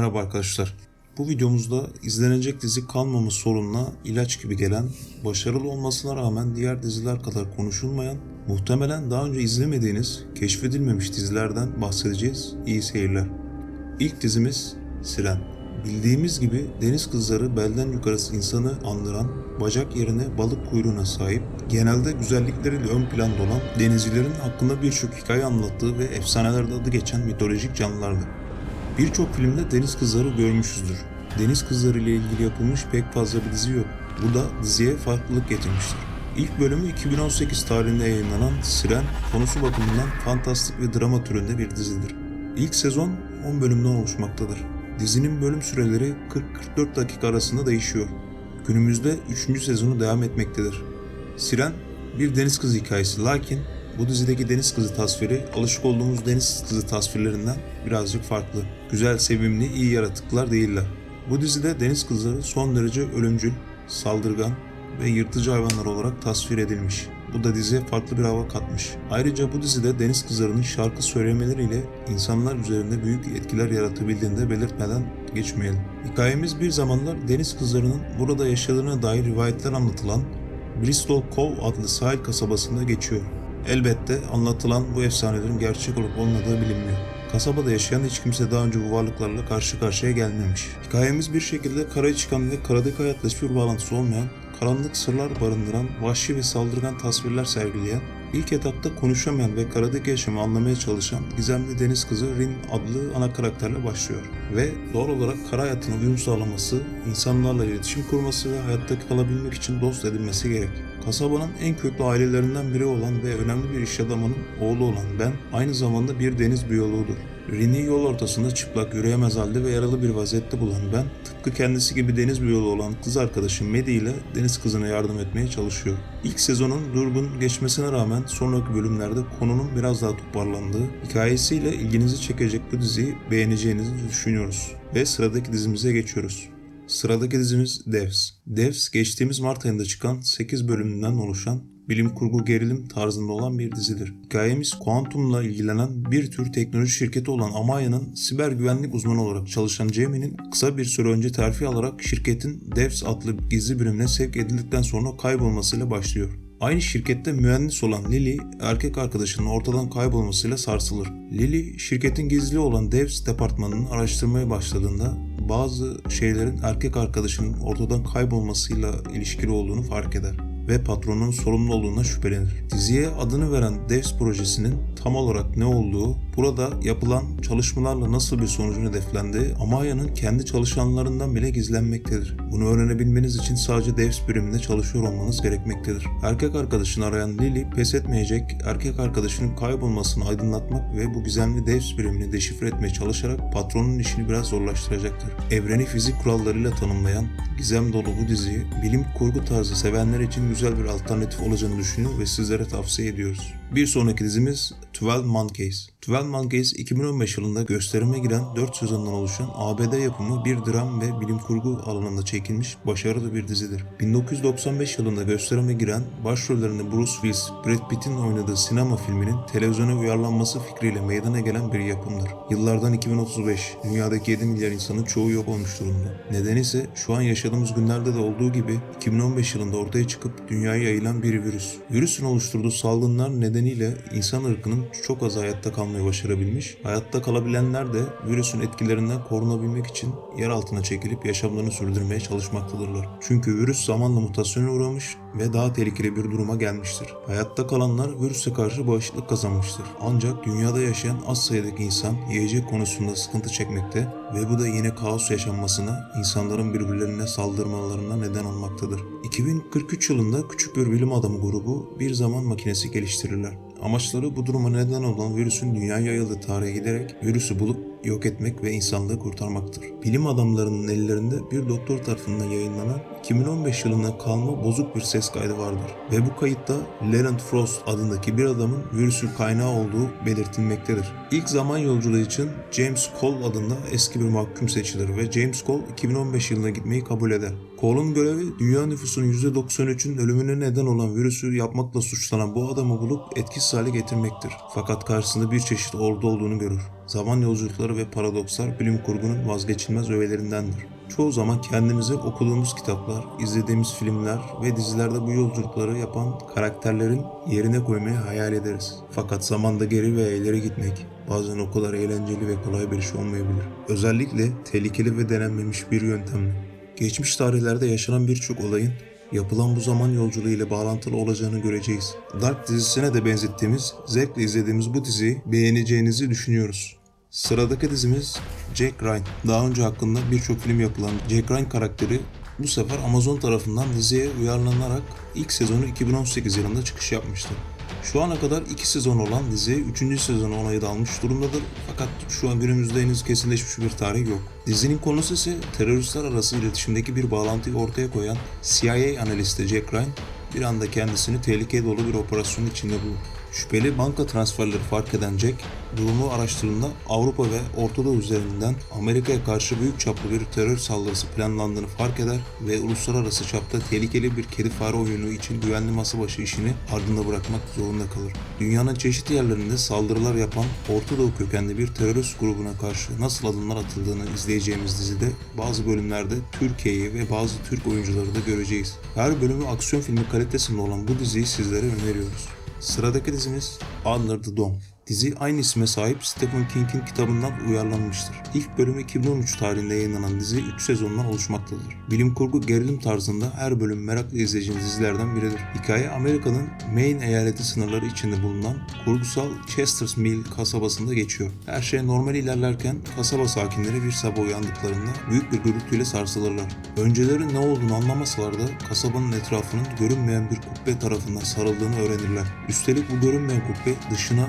Merhaba arkadaşlar. Bu videomuzda izlenecek dizi kalmama sorununa ilaç gibi gelen, başarılı olmasına rağmen diğer diziler kadar konuşulmayan, muhtemelen daha önce izlemediğiniz, keşfedilmemiş dizilerden bahsedeceğiz. İyi seyirler. İlk dizimiz Siren. Bildiğimiz gibi deniz kızları belden yukarısı insanı andıran, bacak yerine balık kuyruğuna sahip, genelde güzellikleriyle ön planda olan denizcilerin hakkında birçok hikaye anlattığı ve efsanelerde adı geçen mitolojik canlılardı. Birçok filmde deniz kızları görmüşüzdür. Deniz kızları ile ilgili yapılmış pek fazla bir dizi yok. Bu da diziye farklılık getirmiştir. İlk bölümü 2018 tarihinde yayınlanan Siren, konusu bakımından fantastik ve drama türünde bir dizidir. İlk sezon 10 bölümden oluşmaktadır. Dizinin bölüm süreleri 40-44 dakika arasında değişiyor. Günümüzde 3. sezonu devam etmektedir. Siren bir deniz kızı hikayesi lakin bu dizideki deniz kızı tasviri alışık olduğumuz deniz kızı tasvirlerinden birazcık farklı. Güzel, sevimli, iyi yaratıklar değiller. Bu dizide deniz kızları son derece ölümcül, saldırgan ve yırtıcı hayvanlar olarak tasvir edilmiş. Bu da diziye farklı bir hava katmış. Ayrıca bu dizide deniz kızlarının şarkı söylemeleriyle insanlar üzerinde büyük etkiler yaratabildiğini de belirtmeden geçmeyelim. Hikayemiz bir zamanlar deniz kızlarının burada yaşadığına dair rivayetler anlatılan Bristol Cove adlı sahil kasabasında geçiyor. Elbette anlatılan bu efsanelerin gerçek olup olmadığı bilinmiyor. Kasabada yaşayan hiç kimse daha önce bu varlıklarla karşı karşıya gelmemiş. Hikayemiz bir şekilde karaya çıkan ve karadaki hayatla hiçbir bağlantısı olmayan, karanlık sırlar barındıran, vahşi ve saldırgan tasvirler sergileyen, ilk etapta konuşamayan ve karadaki yaşamı anlamaya çalışan gizemli deniz kızı Rin adlı ana karakterle başlıyor. Ve doğal olarak kara hayatına uyum sağlaması, insanlarla iletişim kurması ve hayatta kalabilmek için dost edinmesi gerek. Kasabanın en köklü ailelerinden biri olan ve önemli bir iş adamının oğlu olan Ben, aynı zamanda bir deniz biyoloğudur. Rin'i yol ortasında çıplak yürüyemez halde ve yaralı bir vaziyette bulan Ben, tıpkı kendisi gibi deniz biyoloğu olan kız arkadaşı Maddie ile deniz kızına yardım etmeye çalışıyor. İlk sezonun durgun geçmesine rağmen sonraki bölümlerde konunun biraz daha toparlandığı, hikayesiyle ilginizi çekecek bu diziyi beğeneceğinizi düşünüyoruz. Ve sıradaki dizimize geçiyoruz. Sıradaki dizimiz Devs. Devs geçtiğimiz Mart ayında çıkan 8 bölümünden oluşan bilim kurgu gerilim tarzında olan bir dizidir. Hikayemiz kuantumla ilgilenen bir tür teknoloji şirketi olan Amaya'nın siber güvenlik uzmanı olarak çalışan Jamie'nin kısa bir süre önce terfi alarak şirketin Devs adlı gizli birimine sevk edildikten sonra kaybolmasıyla başlıyor. Aynı şirkette mühendis olan Lily, erkek arkadaşının ortadan kaybolmasıyla sarsılır. Lily, şirketin gizli olan Devs departmanını araştırmaya başladığında bazı şeylerin erkek arkadaşının ortadan kaybolmasıyla ilişkili olduğunu fark eder ve patronun sorumlu olduğuna şüphelenir. Diziye adını veren Devs projesinin tam olarak ne olduğu, burada yapılan çalışmalarla nasıl bir sonucun hedeflendiği Amaya'nın kendi çalışanlarından bile gizlenmektedir. Bunu öğrenebilmeniz için sadece Devs biriminde çalışıyor olmanız gerekmektedir. Erkek arkadaşını arayan Lily pes etmeyecek, erkek arkadaşının kaybolmasını aydınlatmak ve bu gizemli Devs birimini deşifre etmeye çalışarak patronun işini biraz zorlaştıracaktır. Evreni fizik kurallarıyla tanımlayan, gizem dolu bu diziyi bilim kurgu tarzı sevenler için güzel bir alternatif olacağını düşünüyor ve sizlere tavsiye ediyoruz. Bir sonraki dizimiz 12 Monkeys. 12 Monkeys 2015 yılında gösterime giren 4 sezondan oluşan ABD yapımı bir dram ve bilim kurgu alanında çekilmiş başarılı bir dizidir. 1995 yılında gösterime giren başrollerinde Bruce Willis, Brad Pitt'in oynadığı sinema filminin televizyona uyarlanması fikriyle meydana gelen bir yapımdır. Yıllardan 2035, dünyadaki 7 milyar insanın çoğu yok olmuş durumda. Nedeni ise şu an yaşadığımız günlerde de olduğu gibi 2015 yılında ortaya çıkıp dünyaya yayılan bir virüs. Virüsün oluşturduğu salgınlar nedeniyle insan ırkının çok az hayatta kalmayı başarabilmiş. Hayatta kalabilenler de virüsün etkilerinden korunabilmek için yer altına çekilip yaşamlarını sürdürmeye çalışmaktadırlar. Çünkü virüs zamanla mutasyona uğramış ve daha tehlikeli bir duruma gelmiştir. Hayatta kalanlar virüse karşı bağışıklık kazanmıştır. Ancak dünyada yaşayan az sayıdaki insan yiyecek konusunda sıkıntı çekmekte ve bu da yine kaos yaşanmasına, insanların birbirlerine saldırmalarına neden olmaktadır. 2043 yılında küçük bir bilim adamı grubu bir zaman makinesi geliştirirler. Amaçları bu duruma neden olan virüsün dünyaya yayıldığı tarihe giderek virüsü bulup yok etmek ve insanlığı kurtarmaktır. Bilim adamlarının ellerinde bir doktor tarafından yayınlanan 2015 yılına kalma bozuk bir ses kaydı vardır. Ve bu kayıtta Leonard Frost adındaki bir adamın virüsün kaynağı olduğu belirtilmektedir. İlk zaman yolculuğu için James Cole adında eski bir mahkum seçilir ve James Cole 2015 yılına gitmeyi kabul eder. Cole'un görevi dünya nüfusunun %93'ün ölümüne neden olan virüsü yapmakla suçlanan bu adamı bulup etkisiz hale getirmektir. Fakat karşısında bir çeşit ordu olduğunu görür. Zaman yolculukları ve paradokslar bilim kurgunun vazgeçilmez öğelerindendir. Çoğu zaman kendimizi okuduğumuz kitaplar, izlediğimiz filmler ve dizilerde bu yolculukları yapan karakterlerin yerine koymayı hayal ederiz. Fakat zamanda geri ve ileri gitmek bazen o kadar eğlenceli ve kolay bir şey olmayabilir. Özellikle tehlikeli ve denenmemiş bir yöntemle. Geçmiş tarihlerde yaşanan birçok olayın yapılan bu zaman yolculuğu ile bağlantılı olacağını göreceğiz. Dark dizisine de benzettiğimiz, zevkle izlediğimiz bu diziyi beğeneceğinizi düşünüyoruz. Sıradaki dizimiz Jack Ryan. Daha önce hakkında birçok film yapılan Jack Ryan karakteri bu sefer Amazon tarafından diziye uyarlanarak ilk sezonu 2018 yılında çıkış yapmıştı. Şu ana kadar iki sezon olan dizi 3. sezonu onayı da almış durumdadır fakat şu an günümüzde henüz kesinleşmiş bir tarih yok. Dizinin konusu ise teröristler arası iletişimdeki bir bağlantıyı ortaya koyan CIA analisti Jack Ryan bir anda kendisini tehlikeye dolu bir operasyonun içinde bulur. Şüpheli banka transferleri fark eden Jack, durumu araştırdığında Avrupa ve Orta Doğu üzerinden Amerika'ya karşı büyük çaplı bir terör saldırısı planlandığını fark eder ve uluslararası çapta tehlikeli bir kedi fare oyunu için güvenli masa başı işini ardında bırakmak zorunda kalır. Dünyanın çeşitli yerlerinde saldırılar yapan Orta Doğu kökenli bir terörist grubuna karşı nasıl adımlar atıldığını izleyeceğimiz dizide bazı bölümlerde Türkiye'yi ve bazı Türk oyuncuları da göreceğiz. Her bölümü aksiyon filmi kalitesinde olan bu diziyi sizlere öneriyoruz. Sıradaki dizimiz Under the Dome. Dizi aynı isme sahip Stephen King'in kitabından uyarlanmıştır. İlk bölümü 2013 tarihinde yayınlanan dizi 3 sezondan oluşmaktadır. Bilim kurgu gerilim tarzında her bölüm merakla izleyeceğiniz dizilerden biridir. Hikaye Amerika'nın Maine eyaleti sınırları içinde bulunan kurgusal Chester's Mill kasabasında geçiyor. Her şey normal ilerlerken kasaba sakinleri bir sabah uyandıklarında büyük bir gürültüyle sarsılırlar. Önceleri ne olduğunu anlamasalar da kasabanın etrafının görünmeyen bir kubbe tarafından sarıldığını öğrenirler. Üstelik bu görünmeyen kubbe dışına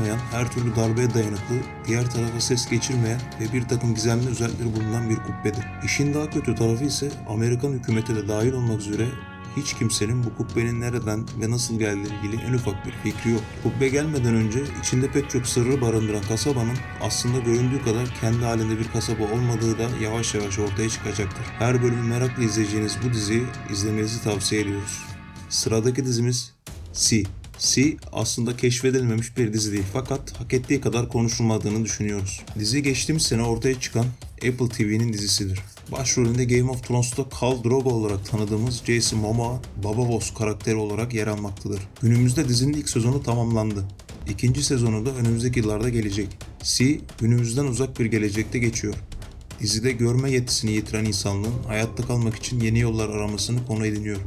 çıkılamayan, her türlü darbeye dayanıklı, diğer tarafa ses geçirmeyen ve bir takım gizemli özellikleri bulunan bir kubbedir. İşin daha kötü tarafı ise Amerikan hükümeti de dahil olmak üzere hiç kimsenin bu kubbenin nereden ve nasıl geldiği ilgili en ufak bir fikri yok. Kubbe gelmeden önce içinde pek çok sırrı barındıran kasabanın aslında göründüğü kadar kendi halinde bir kasaba olmadığı da yavaş yavaş ortaya çıkacaktır. Her bölümü merakla izleyeceğiniz bu diziyi izlemenizi tavsiye ediyoruz. Sıradaki dizimiz C. C aslında keşfedilmemiş bir dizi değil fakat hak ettiği kadar konuşulmadığını düşünüyoruz. Dizi geçtiğimiz sene ortaya çıkan Apple TV'nin dizisidir. Başrolünde Game of Thrones'ta Khal Drogo olarak tanıdığımız Jason Momoa, Baba Boss karakteri olarak yer almaktadır. Günümüzde dizinin ilk sezonu tamamlandı. İkinci sezonu da önümüzdeki yıllarda gelecek. C, günümüzden uzak bir gelecekte geçiyor. Dizide görme yetisini yitiren insanlığın hayatta kalmak için yeni yollar aramasını konu ediniyor.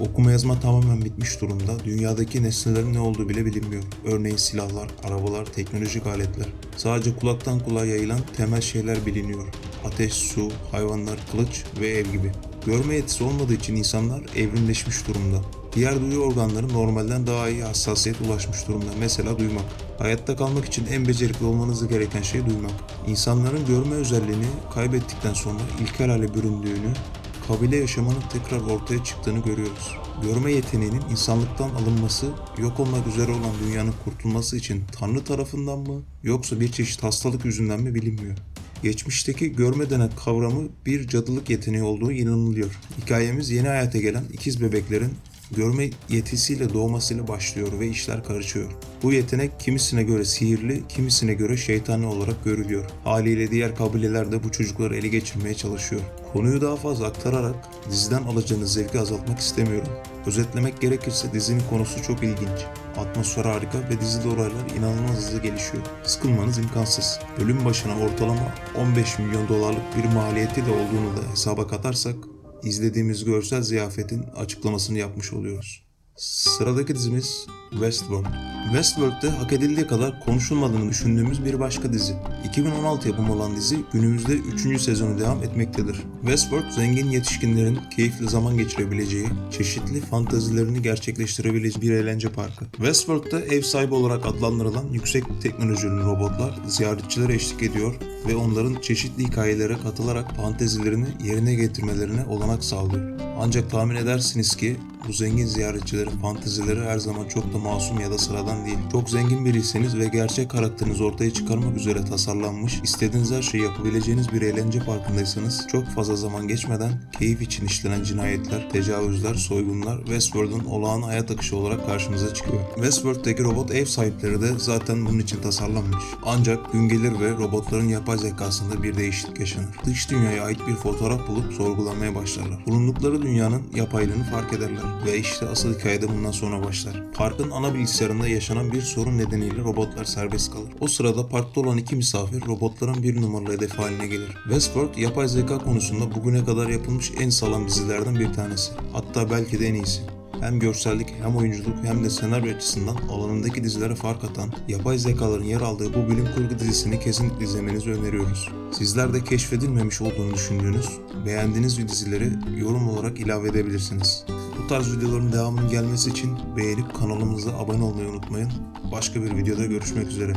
Okuma yazma tamamen bitmiş durumda. Dünyadaki nesnelerin ne olduğu bile bilinmiyor. Örneğin silahlar, arabalar, teknolojik aletler. Sadece kulaktan kulağa yayılan temel şeyler biliniyor. Ateş, su, hayvanlar, kılıç ve ev gibi. Görme yetisi olmadığı için insanlar evrimleşmiş durumda. Diğer duyu organları normalden daha iyi hassasiyet ulaşmış durumda. Mesela duymak. Hayatta kalmak için en becerikli olmanız gereken şey duymak. İnsanların görme özelliğini kaybettikten sonra ilkel hale büründüğünü, kabile yaşamanın tekrar ortaya çıktığını görüyoruz. Görme yeteneğinin insanlıktan alınması, yok olmak üzere olan dünyanın kurtulması için Tanrı tarafından mı yoksa bir çeşit hastalık yüzünden mi bilinmiyor. Geçmişteki görme denen kavramı bir cadılık yeteneği olduğu inanılıyor. Hikayemiz yeni hayata gelen ikiz bebeklerin görme yetisiyle doğmasıyla başlıyor ve işler karışıyor. Bu yetenek kimisine göre sihirli, kimisine göre şeytani olarak görülüyor. Haliyle diğer kabileler de bu çocukları ele geçirmeye çalışıyor. Konuyu daha fazla aktararak diziden alacağınız zevki azaltmak istemiyorum. Özetlemek gerekirse dizinin konusu çok ilginç. Atmosfer harika ve dizide olaylar inanılmaz hızlı gelişiyor. Sıkılmanız imkansız. Bölüm başına ortalama 15 milyon dolarlık bir maliyeti de olduğunu da hesaba katarsak izlediğimiz görsel ziyafetin açıklamasını yapmış oluyoruz. Sıradaki dizimiz Westworld. Westworld'de hak edildiği kadar konuşulmadığını düşündüğümüz bir başka dizi. 2016 yapımı olan dizi günümüzde 3. sezonu devam etmektedir. Westworld zengin yetişkinlerin keyifli zaman geçirebileceği, çeşitli fantazilerini gerçekleştirebileceği bir eğlence parkı. Westworld'da ev sahibi olarak adlandırılan yüksek teknolojili robotlar ziyaretçilere eşlik ediyor ve onların çeşitli hikayelere katılarak fantezilerini yerine getirmelerine olanak sağlıyor. Ancak tahmin edersiniz ki bu zengin ziyaretçilerin fantezileri her zaman çok da masum ya da sıradan değil. Çok zengin biriyseniz ve gerçek karakterinizi ortaya çıkarmak üzere tasarlanmış, istediğiniz her şeyi yapabileceğiniz bir eğlence parkındaysanız çok fazla zaman geçmeden keyif için işlenen cinayetler, tecavüzler, soygunlar Westworld'un olağan hayat akışı olarak karşımıza çıkıyor. Westworld'daki robot ev sahipleri de zaten bunun için tasarlanmış. Ancak gün gelir ve robotların yapay zekasında bir değişiklik yaşanır. Dış dünyaya ait bir fotoğraf bulup sorgulamaya başlarlar. Bulundukları dünyanın yapaylığını fark ederler ve işte asıl hikayede bundan sonra başlar. Parkın ana bilgisayarında yaşanan bir sorun nedeniyle robotlar serbest kalır. O sırada parkta olan iki misafir robotların bir numaralı hedefi haline gelir. Westworld yapay zeka konusunda bugüne kadar yapılmış en sağlam dizilerden bir tanesi. Hatta belki de en iyisi. Hem görsellik hem oyunculuk hem de senaryo açısından alanındaki dizilere fark atan, yapay zekaların yer aldığı bu bilim kurgu dizisini kesinlikle izlemenizi öneriyoruz. Sizler de keşfedilmemiş olduğunu düşündüğünüz, beğendiğiniz dizileri yorum olarak ilave edebilirsiniz. Bu tarz videoların devamının gelmesi için beğenip kanalımıza abone olmayı unutmayın. Başka bir videoda görüşmek üzere.